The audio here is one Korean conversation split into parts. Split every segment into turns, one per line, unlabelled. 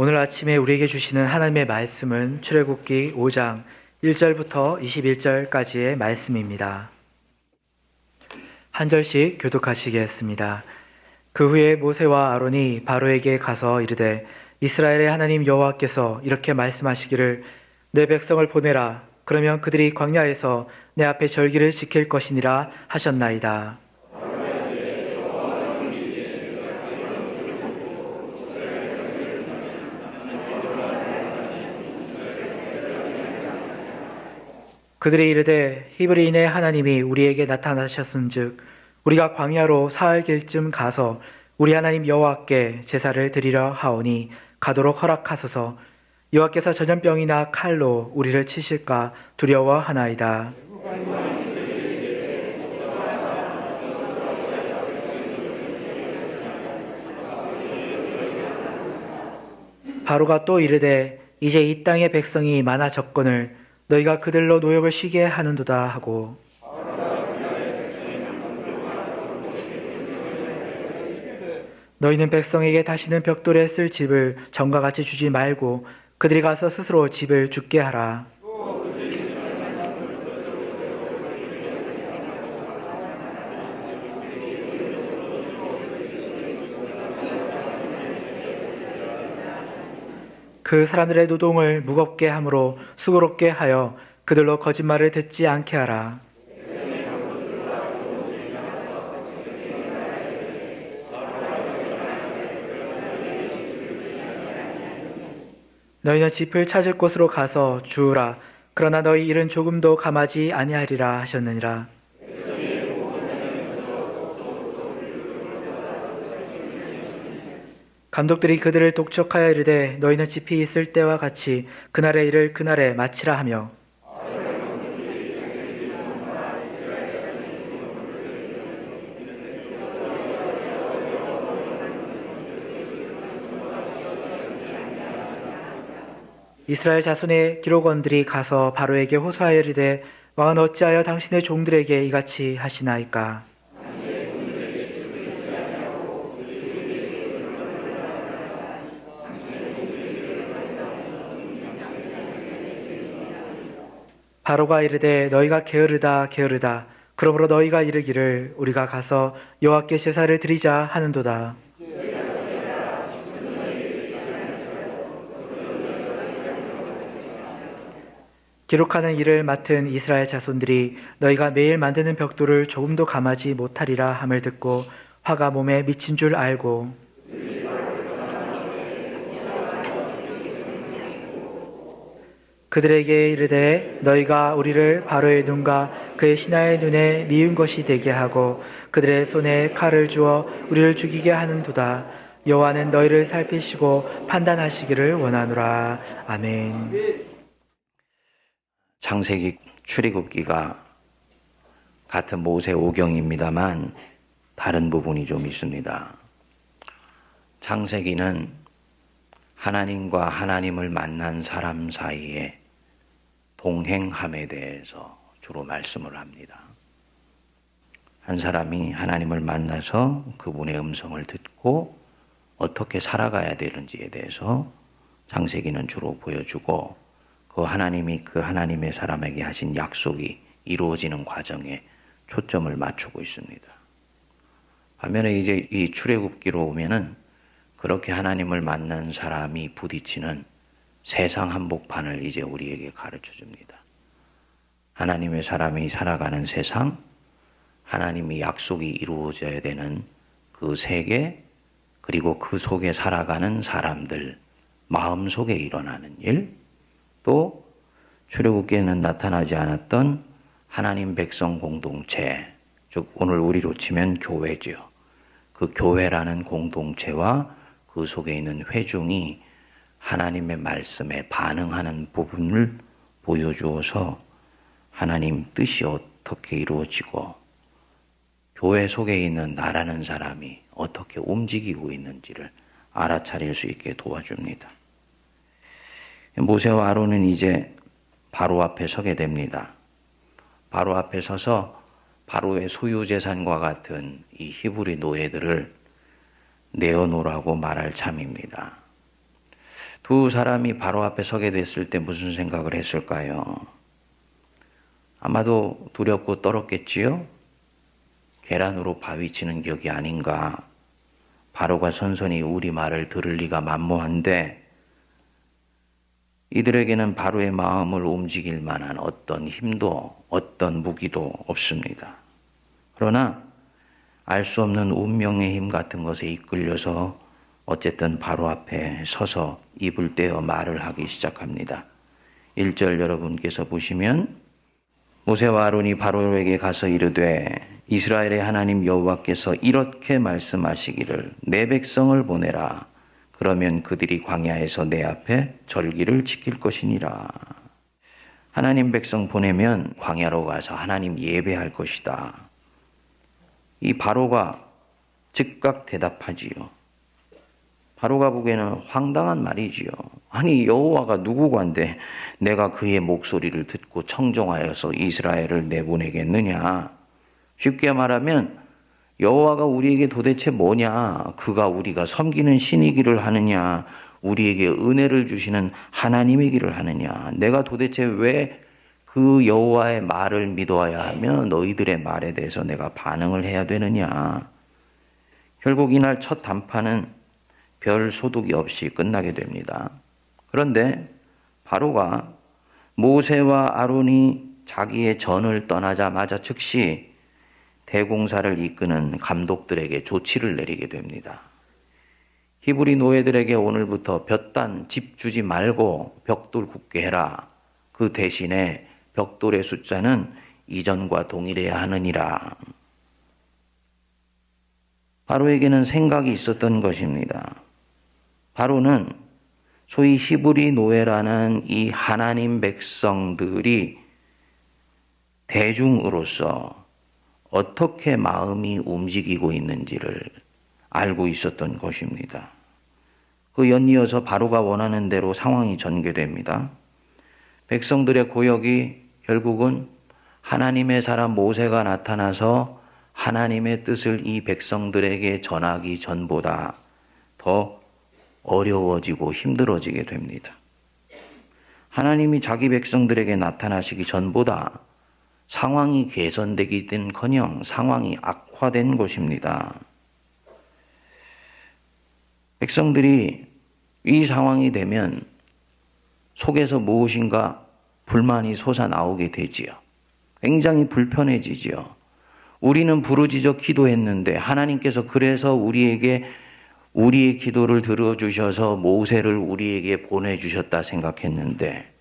오늘 아침에 우리에게 주시는 하나님의 말씀은 출애굽기 5장 1절부터 21절까지의 말씀입니다. 한 절씩 교독하시겠습니다. 그 후에 모세와 아론이 바로에게 가서 이르되 이스라엘의 하나님 여호와께서 이렇게 말씀하시기를 내 백성을 보내라 그러면 그들이 광야에서 내 앞에 절기를 지킬 것이니라 하셨나이다. 그들이 이르되 히브리인의 하나님이 우리에게 나타나셨은즉 우리가 광야로 사흘 길쯤 가서 우리 하나님 여호와께 제사를 드리려 하오니 가도록 허락하소서 여호와께서 전염병이나 칼로 우리를 치실까 두려워하나이다. 바로가 또 이르되 이제 이 땅의 백성이 많아졌거늘 너희가 그들로 노역을 쉬게 하는도다 하고 너희는 백성에게 다시는 벽돌에 쓸 집을 전과 같이 주지 말고 그들이 가서 스스로 집을 죽게 하라. 그 사람들의 노동을 무겁게 함으로 수고롭게 하여 그들로 거짓말을 듣지 않게 하라. 너희는 집을 찾을 곳으로 가서 주우라. 그러나 너희 일은 조금도 감하지 아니하리라 하셨느니라. 감독들이 그들을 독촉하여 이르되 너희는 집이 있을 때와 같이 그날의 일을 그날에 마치라 하며 이스라엘 자손의 기록원들이 가서 바로에게 호소하여 이르되 왕은 어찌하여 당신의 종들에게 이같이 하시나이까 바로가 이르되 너희가 게으르다 게으르다. 그러므로 너희가 이르기를 우리가 가서 여호와께 제사를 드리자 하는도다. 기록하는 일을 맡은 이스라엘 자손들이 너희가 매일 만드는 벽돌을 조금도 감하지 못하리라 함을 듣고 화가 몸에 미친 줄 알고 그들에게 이르되 너희가 우리를 바로의 눈과 그의 신하의 눈에 미운 것이 되게 하고 그들의 손에 칼을 주어 우리를 죽이게 하는도다 여호와는 너희를 살피시고 판단하시기를 원하노라 아멘.
창세기 출애굽기가 같은 모세 오경입니다만 다른 부분이 좀 있습니다. 창세기는 하나님과 하나님을 만난 사람 사이에 동행함에 대해서 주로 말씀을 합니다. 한 사람이 하나님을 만나서 그분의 음성을 듣고 어떻게 살아가야 되는지에 대해서 창세기는 주로 보여주고 그 하나님이 그 하나님의 사람에게 하신 약속이 이루어지는 과정에 초점을 맞추고 있습니다. 반면에 이제 이 출애굽기로 오면은 그렇게 하나님을 만난 사람이 부딪히는 세상 한복판을 이제 우리에게 가르쳐 줍니다. 하나님의 사람이 살아가는 세상, 하나님이 약속이 이루어져야 되는 그 세계, 그리고 그 속에 살아가는 사람들, 마음 속에 일어나는 일, 또 출애굽기에는 나타나지 않았던 하나님 백성 공동체, 즉 오늘 우리로 치면 교회죠. 그 교회라는 공동체와 그 속에 있는 회중이 하나님의 말씀에 반응하는 부분을 보여주어서 하나님 뜻이 어떻게 이루어지고 교회 속에 있는 나라는 사람이 어떻게 움직이고 있는지를 알아차릴 수 있게 도와줍니다. 모세와 아론은 이제 바로 앞에 서게 됩니다. 바로 앞에 서서 바로의 소유 재산과 같은 이 히브리 노예들을 내어놓으라고 말할 참입니다. 두 사람이 바로 앞에 서게 됐을 때 무슨 생각을 했을까요? 아마도 두렵고 떨었겠지요? 계란으로 바위 치는 격이 아닌가. 바로가 선선히 우리 말을 들을 리가 만무한데 이들에게는 바로의 마음을 움직일 만한 어떤 힘도 어떤 무기도 없습니다. 그러나 알 수 없는 운명의 힘 같은 것에 이끌려서 어쨌든 바로 앞에 서서 입을 떼어 말을 하기 시작합니다. 1절 여러분께서 보시면 모세와 아론이 바로에게 가서 이르되 이스라엘의 하나님 여호와께서 이렇게 말씀하시기를 내 백성을 보내라. 그러면 그들이 광야에서 내 앞에 절기를 지킬 것이니라. 하나님 백성 보내면 광야로 가서 하나님 예배할 것이다. 이 바로가 즉각 대답하지요 바로가 보기에는 황당한 말이지요. 아니 여호와가 누구관데 내가 그의 목소리를 듣고 청정하여서 이스라엘을 내보내겠느냐? 쉽게 말하면 여호와가 우리에게 도대체 뭐냐? 그가 우리가 섬기는 신이기를 하느냐? 우리에게 은혜를 주시는 하나님이기를 하느냐? 내가 도대체 왜 그 여호와의 말을 믿어야 하며 너희들의 말에 대해서 내가 반응을 해야 되느냐? 결국 이날 첫 단판은 별 소득이 없이 끝나게 됩니다. 그런데 바로가 모세와 아론이 자기의 전을 떠나자마자 즉시 대공사를 이끄는 감독들에게 조치를 내리게 됩니다. 히브리 노예들에게 오늘부터 볕단 집 주지 말고 벽돌 굳게 해라. 그 대신에 벽돌의 숫자는 이전과 동일해야 하느니라. 바로에게는 생각이 있었던 것입니다. 바로는 소위 히브리 노예라는 이 하나님 백성들이 대중으로서 어떻게 마음이 움직이고 있는지를 알고 있었던 것입니다. 그 연이어서 바로가 원하는 대로 상황이 전개됩니다. 백성들의 고역이 결국은 하나님의 사람 모세가 나타나서 하나님의 뜻을 이 백성들에게 전하기 전보다 더 어려워지고 힘들어지게 됩니다. 하나님이 자기 백성들에게 나타나시기 전보다 상황이 개선되기든 커녕 상황이 악화된 것입니다. 백성들이 이 상황이 되면 속에서 무엇인가 불만이 솟아나오게 되지요. 굉장히 불편해지지요. 우리는 부르짖어 기도했는데 하나님께서 그래서 우리에게 우리의 기도를 들어주셔서 모세를 우리에게 보내주셨다 생각했는데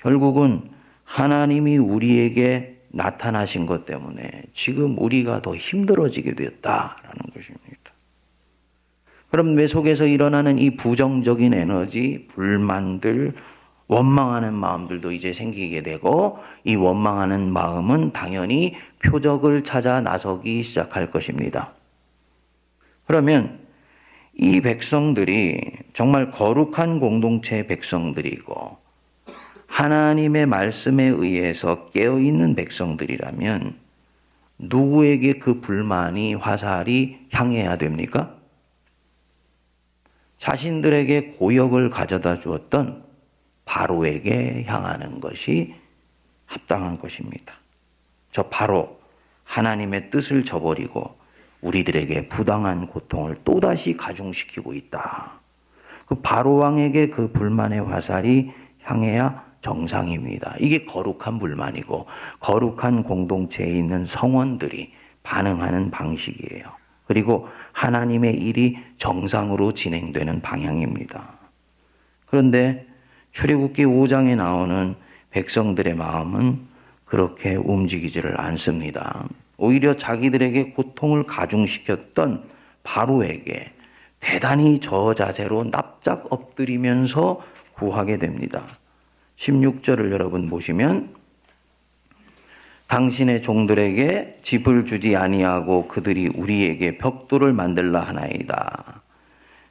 결국은 하나님이 우리에게 나타나신 것 때문에 지금 우리가 더 힘들어지게 되었다라는 것입니다. 그럼 뇌 속에서 일어나는 이 부정적인 에너지, 불만들, 원망하는 마음들도 이제 생기게 되고 이 원망하는 마음은 당연히 표적을 찾아 나서기 시작할 것입니다. 그러면 이 백성들이 정말 거룩한 공동체의 백성들이고 하나님의 말씀에 의해서 깨어있는 백성들이라면 누구에게 그 불만이 화살이 향해야 됩니까? 자신들에게 고역을 가져다 주었던 바로에게 향하는 것이 합당한 것입니다. 저 바로 하나님의 뜻을 저버리고 우리들에게 부당한 고통을 또다시 가중시키고 있다. 그 바로 왕에게 그 불만의 화살이 향해야 정상입니다. 이게 거룩한 불만이고 거룩한 공동체에 있는 성원들이 반응하는 방식이에요. 그리고 하나님의 일이 정상으로 진행되는 방향입니다. 그런데 출애굽기 5장에 나오는 백성들의 마음은 그렇게 움직이지를 않습니다. 오히려 자기들에게 고통을 가중시켰던 바로에게 대단히 저 자세로 납작 엎드리면서 구하게 됩니다. 16절을 여러분 보시면 당신의 종들에게 집을 주지 아니하고 그들이 우리에게 벽돌을 만들라 하나이다.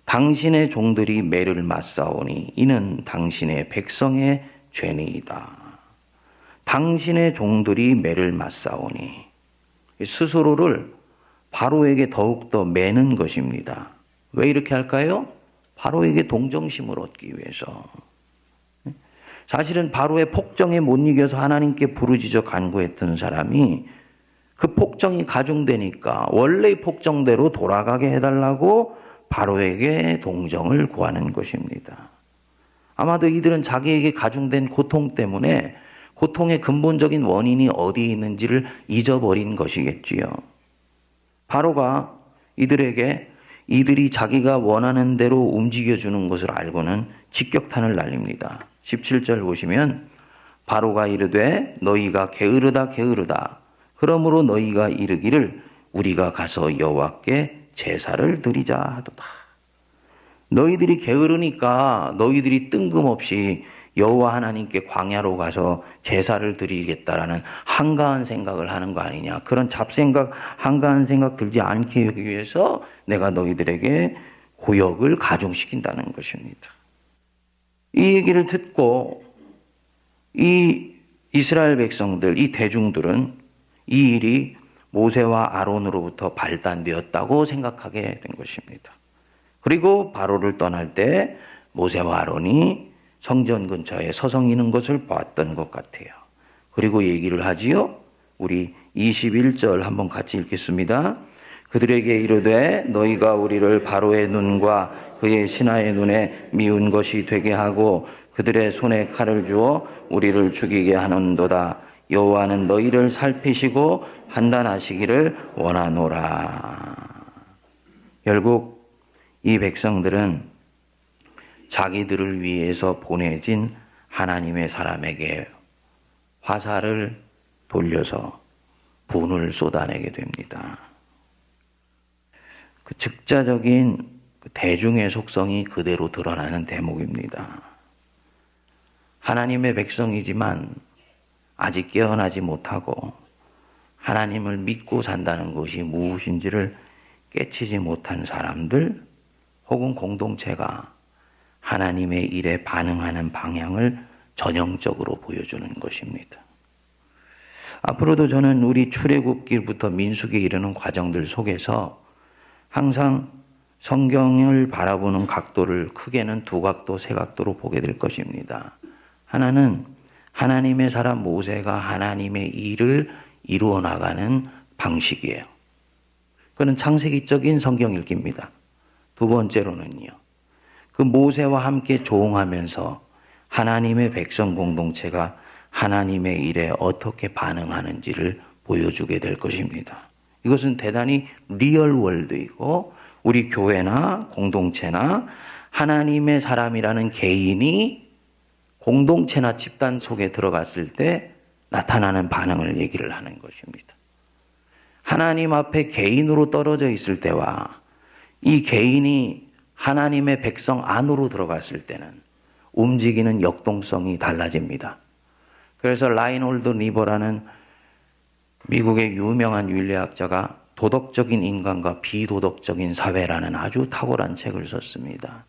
당신의 종들이 매를 맞사오니 이는 당신의 백성의 죄니이다. 당신의 종들이 매를 맞사오니 스스로를 바로에게 더욱더 매는 것입니다. 왜 이렇게 할까요? 바로에게 동정심을 얻기 위해서. 사실은 바로의 폭정에 못 이겨서 하나님께 부르짖어 간구했던 사람이 그 폭정이 가중되니까 원래의 폭정대로 돌아가게 해달라고 바로에게 동정을 구하는 것입니다. 아마도 이들은 자기에게 가중된 고통 때문에 고통의 근본적인 원인이 어디에 있는지를 잊어버린 것이겠지요. 바로가 이들에게 이들이 자기가 원하는 대로 움직여주는 것을 알고는 직격탄을 날립니다. 17절 보시면 바로가 이르되 너희가 게으르다 게으르다 그러므로 너희가 이르기를 우리가 가서 여호와께 제사를 드리자 하도다. 너희들이 게으르니까 너희들이 뜬금없이 여호와 하나님께 광야로 가서 제사를 드리겠다라는 한가한 생각을 하는 거 아니냐. 그런 잡생각, 한가한 생각 들지 않게 하기 위해서 내가 너희들에게 고역을 가중시킨다는 것입니다. 이 얘기를 듣고 이 이스라엘 백성들, 이 대중들은 이 일이 모세와 아론으로부터 발단되었다고 생각하게 된 것입니다. 그리고 바로를 떠날 때 모세와 아론이 성전 근처에 서성이는 것을 봤던 것 같아요. 그리고 얘기를 하지요. 우리 21절 한번 같이 읽겠습니다. 그들에게 이르되 너희가 우리를 바로의 눈과 그의 신하의 눈에 미운 것이 되게 하고 그들의 손에 칼을 주어 우리를 죽이게 하는도다. 여호와는 너희를 살피시고 판단하시기를 원하노라. 결국 이 백성들은 자기들을 위해서 보내진 하나님의 사람에게 화살을 돌려서 분을 쏟아내게 됩니다. 그 즉자적인 그 대중의 속성이 그대로 드러나는 대목입니다. 하나님의 백성이지만 아직 깨어나지 못하고 하나님을 믿고 산다는 것이 무엇인지를 깨치지 못한 사람들 혹은 공동체가 하나님의 일에 반응하는 방향을 전형적으로 보여주는 것입니다. 앞으로도 저는 우리 출애굽길부터 민수기에 이르는 과정들 속에서 항상 성경을 바라보는 각도를 크게는 두 각도, 세 각도로 보게 될 것입니다. 하나는 하나님의 사람 모세가 하나님의 일을 이루어 나가는 방식이에요. 그는 창세기적인 성경 읽기입니다. 두 번째로는요. 그 모세와 함께 조응하면서 하나님의 백성 공동체가 하나님의 일에 어떻게 반응하는지를 보여주게 될 것입니다. 이것은 대단히 리얼 월드이고 우리 교회나 공동체나 하나님의 사람이라는 개인이 공동체나 집단 속에 들어갔을 때 나타나는 반응을 얘기를 하는 것입니다. 하나님 앞에 개인으로 떨어져 있을 때와 이 개인이 하나님의 백성 안으로 들어갔을 때는 움직이는 역동성이 달라집니다. 그래서 라인홀드 리버라는 미국의 유명한 윤리학자가 도덕적인 인간과 비도덕적인 사회라는 아주 탁월한 책을 썼습니다.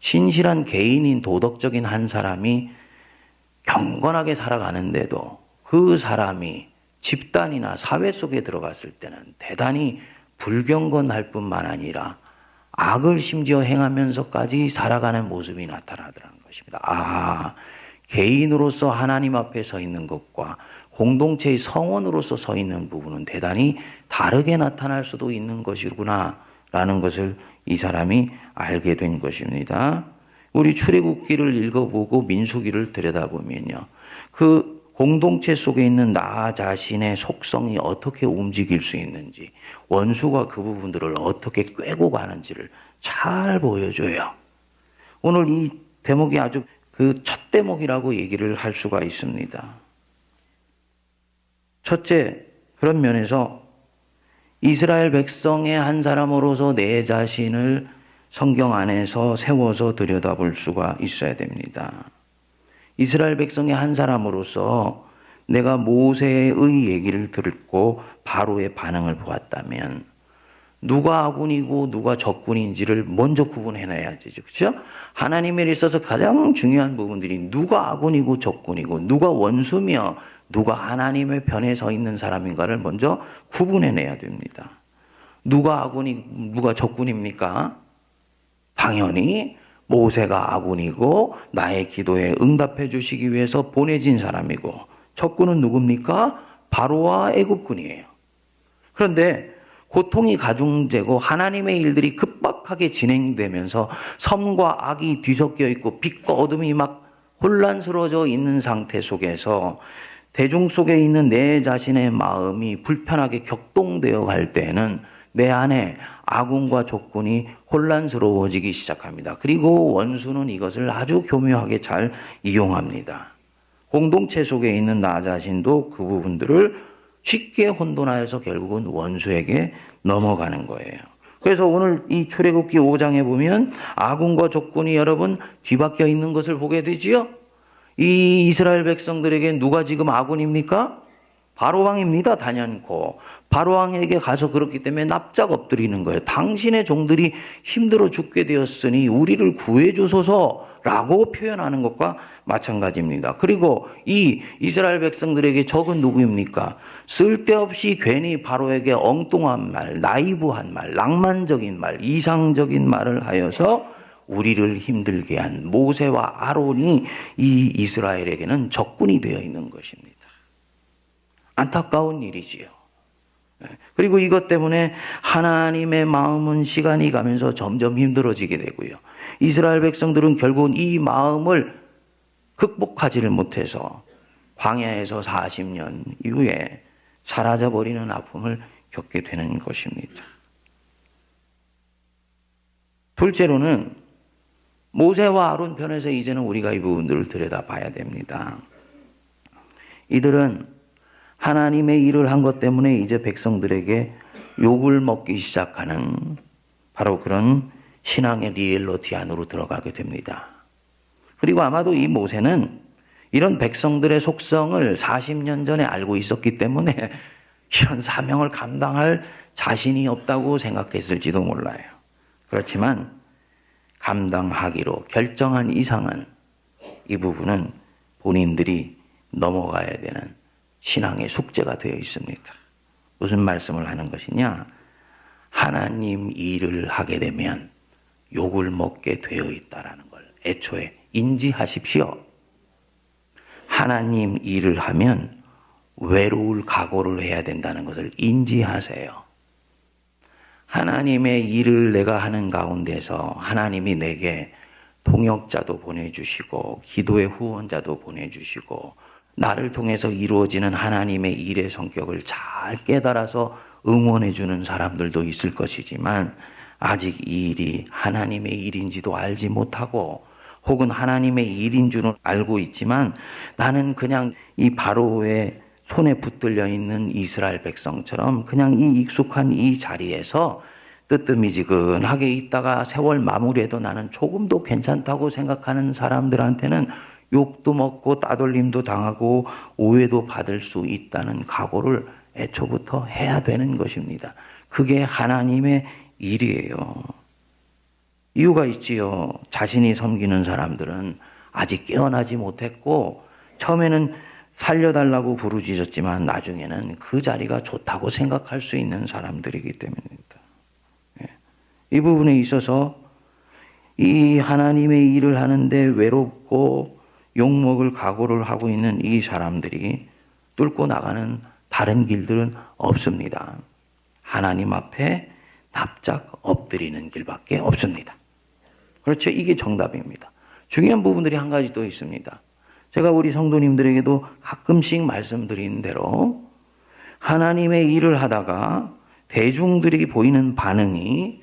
신실한 개인인 도덕적인 한 사람이 경건하게 살아가는데도 그 사람이 집단이나 사회 속에 들어갔을 때는 대단히 불경건할 뿐만 아니라 악을 심지어 행하면서까지 살아가는 모습이 나타나더라는 것입니다. 아, 개인으로서 하나님 앞에 서 있는 것과 공동체의 성원으로서 서 있는 부분은 대단히 다르게 나타날 수도 있는 것이구나 라는 것을 이 사람이 알게 된 것입니다. 우리 출애굽기를 읽어보고 민수기를 들여다보면요. 그 공동체 속에 있는 나 자신의 속성이 어떻게 움직일 수 있는지, 원수가 그 부분들을 어떻게 꿰고 가는지를 잘 보여줘요. 오늘 이 대목이 아주 그 첫 대목이라고 얘기를 할 수가 있습니다. 첫째, 그런 면에서 이스라엘 백성의 한 사람으로서 내 자신을 성경 안에서 세워서 들여다볼 수가 있어야 됩니다. 이스라엘 백성의 한 사람으로서 내가 모세의 얘기를 듣고 바로의 반응을 보았다면 누가 아군이고 누가 적군인지를 먼저 구분해놔야지. 그렇죠? 하나님에 있어서 가장 중요한 부분들이 누가 아군이고 적군이고 누가 원수며 누가 하나님의 편에 서 있는 사람인가를 먼저 구분해내야 됩니다. 누가 아군이 누가 적군입니까? 당연히 모세가 아군이고 나의 기도에 응답해 주시기 위해서 보내진 사람이고 적군은 누굽니까? 바로와 애굽군이에요. 그런데 고통이 가중되고 하나님의 일들이 급박하게 진행되면서 섬과 악이 뒤섞여 있고 빛과 어둠이 막 혼란스러워져 있는 상태 속에서 대중 속에 있는 내 자신의 마음이 불편하게 격동되어 갈 때에는 내 안에 아군과 적군이 혼란스러워지기 시작합니다. 그리고 원수는 이것을 아주 교묘하게 잘 이용합니다. 공동체 속에 있는 나 자신도 그 부분들을 쉽게 혼돈하여서 결국은 원수에게 넘어가는 거예요. 그래서 오늘 이 출애굽기 5장에 보면 아군과 적군이 여러분 뒤바뀌어 있는 것을 보게 되지요. 이 이스라엘 백성들에게 누가 지금 아군입니까? 바로 왕입니다. 단연코. 바로 왕에게 가서 그렇기 때문에 납작 엎드리는 거예요. 당신의 종들이 힘들어 죽게 되었으니 우리를 구해 주소서라고 표현하는 것과 마찬가지입니다. 그리고 이 이스라엘 백성들에게 적은 누구입니까? 쓸데없이 괜히 바로에게 엉뚱한 말, 나이브한 말, 낭만적인 말, 이상적인 말을 하여서 우리를 힘들게 한 모세와 아론이 이 이스라엘에게는 적군이 되어 있는 것입니다. 안타까운 일이지요. 예. 그리고 이것 때문에 하나님의 마음은 시간이 가면서 점점 힘들어지게 되고요. 이스라엘 백성들은 결국은 이 마음을 극복하지를 못해서 광야에서 40년 이후에 사라져 버리는 아픔을 겪게 되는 것입니다. 둘째로는 모세와 아론 편에서 이제는 우리가 이 부분들을 들여다봐야 됩니다. 이들은 하나님의 일을 한 것 때문에 이제 백성들에게 욕을 먹기 시작하는 바로 그런 신앙의 리얼러티 안으로 들어가게 됩니다. 그리고 아마도 이 모세는 이런 백성들의 속성을 40년 전에 알고 있었기 때문에 이런 사명을 감당할 자신이 없다고 생각했을지도 몰라요. 그렇지만 감당하기로 결정한 이상은 이 부분은 본인들이 넘어가야 되는 신앙의 숙제가 되어 있습니다. 무슨 말씀을 하는 것이냐? 하나님 일을 하게 되면 욕을 먹게 되어 있다라는 걸 애초에 인지하십시오. 하나님 일을 하면 외로울 각오를 해야 된다는 것을 인지하세요. 하나님의 일을 내가 하는 가운데서 하나님이 내게 동역자도 보내주시고 기도의 후원자도 보내주시고 나를 통해서 이루어지는 하나님의 일의 성격을 잘 깨달아서 응원해 주는 사람들도 있을 것이지만 아직 이 일이 하나님의 일인지도 알지 못하고 혹은 하나님의 일인 줄은 알고 있지만 나는 그냥 이 바로의 손에 붙들려 있는 이스라엘 백성처럼 그냥 이 익숙한 이 자리에서 뜨뜻미지근하게 있다가 세월 마무리해도 나는 조금도 괜찮다고 생각하는 사람들한테는 욕도 먹고 따돌림도 당하고 오해도 받을 수 있다는 각오를 애초부터 해야 되는 것입니다. 그게 하나님의 일이에요. 이유가 있지요. 자신이 섬기는 사람들은 아직 깨어나지 못했고 처음에는 살려달라고 부르짖었지만 나중에는 그 자리가 좋다고 생각할 수 있는 사람들이기 때문입니다. 예. 이 부분에 있어서 이 하나님의 일을 하는데 외롭고 욕먹을 각오를 하고 있는 이 사람들이 뚫고 나가는 다른 길들은 없습니다. 하나님 앞에 납작 엎드리는 길밖에 없습니다. 그렇죠. 이게 정답입니다. 중요한 부분들이 한 가지 또 있습니다. 제가 우리 성도님들에게도 가끔씩 말씀드린 대로 하나님의 일을 하다가 대중들이 보이는 반응이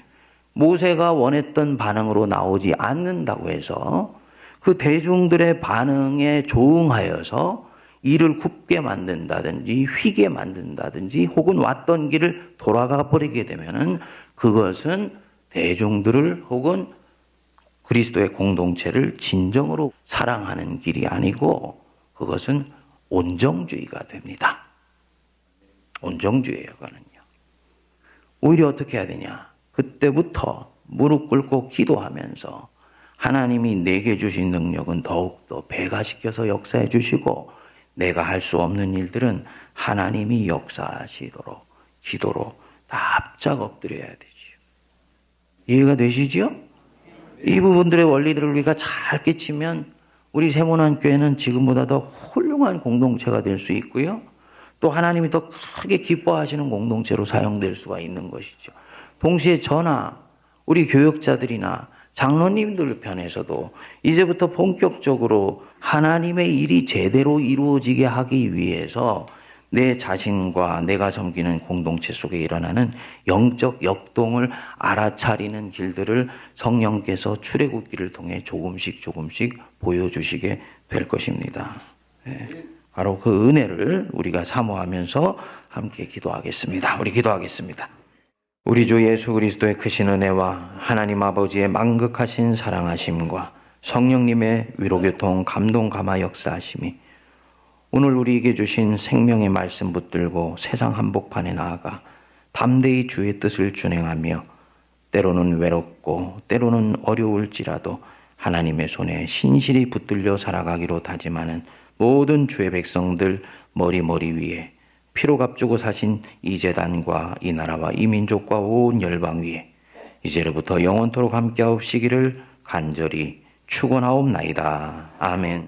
모세가 원했던 반응으로 나오지 않는다고 해서 그 대중들의 반응에 조응하여서 일을 굽게 만든다든지 휘게 만든다든지 혹은 왔던 길을 돌아가 버리게 되면은 그것은 대중들을 혹은 그리스도의 공동체를 진정으로 사랑하는 길이 아니고 그것은 온정주의가 됩니다. 온정주의예요, 그거는요. 오히려 어떻게 해야 되냐? 그때부터 무릎 꿇고 기도하면서 하나님이 내게 주신 능력은 더욱더 배가시켜서 역사해 주시고 내가 할 수 없는 일들은 하나님이 역사하시도록 기도로 납작 엎드려야 되지요. 이해가 되시지요? 이 부분들의 원리들을 우리가 잘 깨치면 우리 세모난 교회는 지금보다 더 훌륭한 공동체가 될 수 있고요. 또 하나님이 더 크게 기뻐하시는 공동체로 사용될 수가 있는 것이죠. 동시에 저나 우리 교역자들이나 장로님들 편에서도 이제부터 본격적으로 하나님의 일이 제대로 이루어지게 하기 위해서 내 자신과 내가 섬기는 공동체 속에 일어나는 영적 역동을 알아차리는 길들을 성령께서 출애굽기를 통해 조금씩 조금씩 보여주시게 될 것입니다. 예, 바로 그 은혜를 우리가 사모하면서 함께 기도하겠습니다. 우리 기도하겠습니다. 우리 주 예수 그리스도의 크신 은혜와 하나님 아버지의 망극하신 사랑하심과 성령님의 위로교통 감동 감화 역사하심이 오늘 우리에게 주신 생명의 말씀 붙들고 세상 한복판에 나아가 담대히 주의 뜻을 준행하며 때로는 외롭고 때로는 어려울지라도 하나님의 손에 신실히 붙들려 살아가기로 다짐하는 모든 주의 백성들 머리머리 위에 피로 값주고 사신 이 재단과 이 나라와 이 민족과 온 열방 위에 이제로부터 영원토록 함께하옵시기를 간절히 축원하옵나이다. 아멘.